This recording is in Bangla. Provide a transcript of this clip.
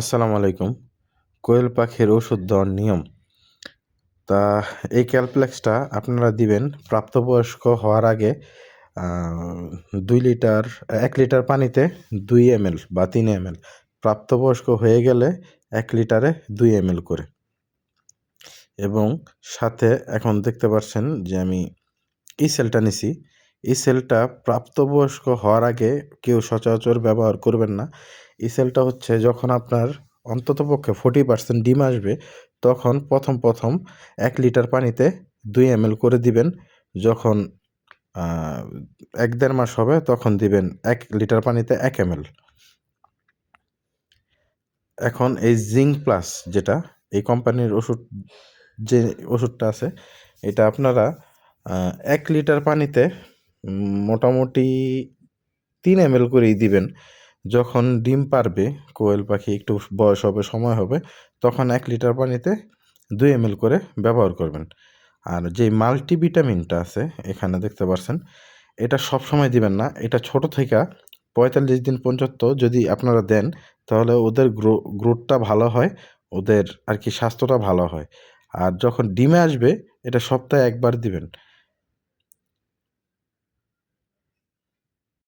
আসসালামু আলাইকুম। কোয়েল পাখির ওষুধ দেওয়ার নিয়ম। তা এই ক্যালপ্লেক্সটা আপনারা দিবেন, প্রাপ্তবয়স্ক হওয়ার আগে দুই লিটার, এক লিটার পানিতে দুই এমএল বা তিন এমএল। প্রাপ্তবয়স্ক হয়ে গেলে এক লিটারে দুই এমএল করে। এবং সাথে এখন দেখতে পাচ্ছেন যে আমি এই সেলটা নিছি। এই সেলটা প্রাপ্তবয়স্ক হওয়ার আগে কেউ সচরাচর ব্যবহার করবেন না। এই সেলটা হচ্ছে যখন আপনার অন্ততপক্ষে ফোর্টি পার্সেন্ট ডিম আসবে, তখন প্রথম প্রথম এক লিটার পানিতে দুই এম করে দিবেন। যখন এক দেড় মাস হবে, তখন দিবেন এক লিটার পানিতে এক এম এখন এই জিঙ্ক প্লাস যেটা, এই কোম্পানির ওষুধ, যে ওষুধটা আছে, এটা আপনারা এক লিটার পানিতে মোটামুটি তিন এম করেই দিবেন। যখন ডিম পারবে, কোয়েল পাখি একটু বয়স হবে, সময় হবে, তখন এক লিটার পানিতে দুই এম করে ব্যবহার করবেন। আর যে মাল্টিভিটামিনটা আছে, এখানে দেখতে পাচ্ছেন এটা সব সময় দিবেন না। এটা ছোট থেকে পঁয়তাল্লিশ দিন পর্যন্ত যদি আপনারা দেন, তাহলে ওদের গ্রো, গ্রোথটা ভালো হয়, ওদের আর কি স্বাস্থ্যটা ভালো হয়। আর যখন ডিমে আসবে, এটা সপ্তাহে একবার দিবেন।